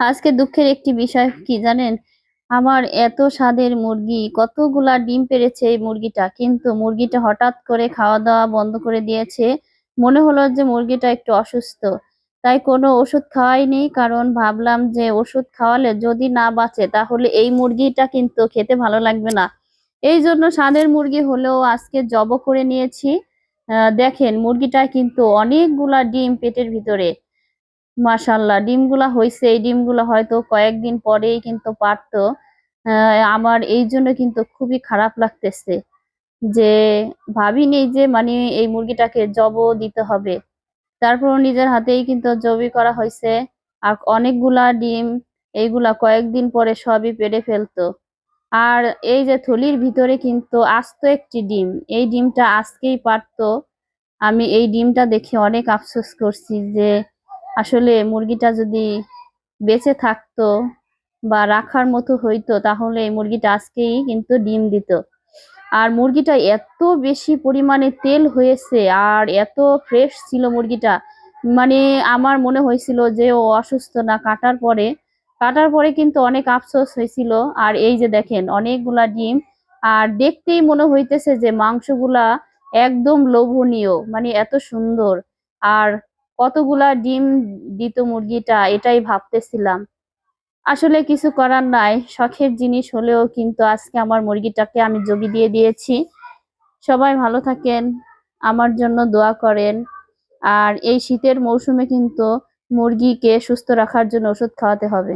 আজকে দুঃখের একটি বিষয় কি জানেন? আমার এত স্বাদের মুরগি, কতগুলা ডিম পেড়েছে এই মুরগিটা। কিন্তু মুরগিটা হঠাৎ করে খাওয়া দাওয়া বন্ধ করে দিয়েছে। মনে হলো যে মুরগিটা একটু অসুস্থ। তাই কোনো ওষুধ খাওয়াইনি, কারণ ভাবলাম যে ওষুধ খাওয়ালে যদি না বাঁচে, তাহলে এই মুরগিটা কিন্তু খেতে ভালো লাগবে না। এই জন্য স্বাদের মুরগি হলেও আজকে জব করে নিয়েছি। দেখেন মুরগিটা কিন্তু অনেকগুলা ডিম পেটের ভিতরে। মাশাল্লাহ ডিমগুলা হয়েছে এই ডিমগুলো হয়তো কয়েকদিন পরেই কিন্তু পারতো। আমার এই জন্য কিন্তু খুবই খারাপ লাগতেছে যে ভাবিনি যে মানে এই মুরগিটাকে জব দিতে হবে। তারপর নিজের হাতেই কিন্তু জবই করা হয়েছে আর অনেকগুলা ডিম, এইগুলা কয়েকদিন পরে সবই পেড়ে ফেলতো। আর এই যে থলির ভিতরে কিন্তু আস্ত একটি ডিম, এই ডিমটা আজকেই পারতো। আমি এই ডিমটা দেখে অনেক আফসোস করছি যে আসলে মুরগিটা যদি বেঁচে থাকতো বা রাখার মতো হইতো, তাহলে এই মুরগিটা আজকেই কিন্তু ডিম দিত। আর মুরগিটা এত বেশি পরিমাণে তেল হয়েছে আর এত ফ্রেশ ছিল মুরগিটা মানে আমার মনে হয়েছিল যে ও অসুস্থ না, কাটার পরে কাটার পরে কিন্তু অনেক আফসোস হয়েছিল। আর এই যে দেখেন, অনেকগুলা ডিম, আর দেখতেই মনে হইতেছে যে মাংসগুলা একদম লোভনীয় মানে এত সুন্দর। আর কতগুলা ডিম দিত মুরগিটা, এটাই ভাবতেছিলাম। আসলে কিছু করার নাই, শখের জিনিস হলেও কিন্তু আজকে আমার মুরগিটাকে আমি জবি দিয়ে দিয়েছি। সবাই ভালো থাকেন, আমার জন্য দোয়া করেন। আর এই শীতের মৌসুমে কিন্তু মুরগিকে সুস্থ রাখার জন্য ওষুধ খাওয়াতে হবে।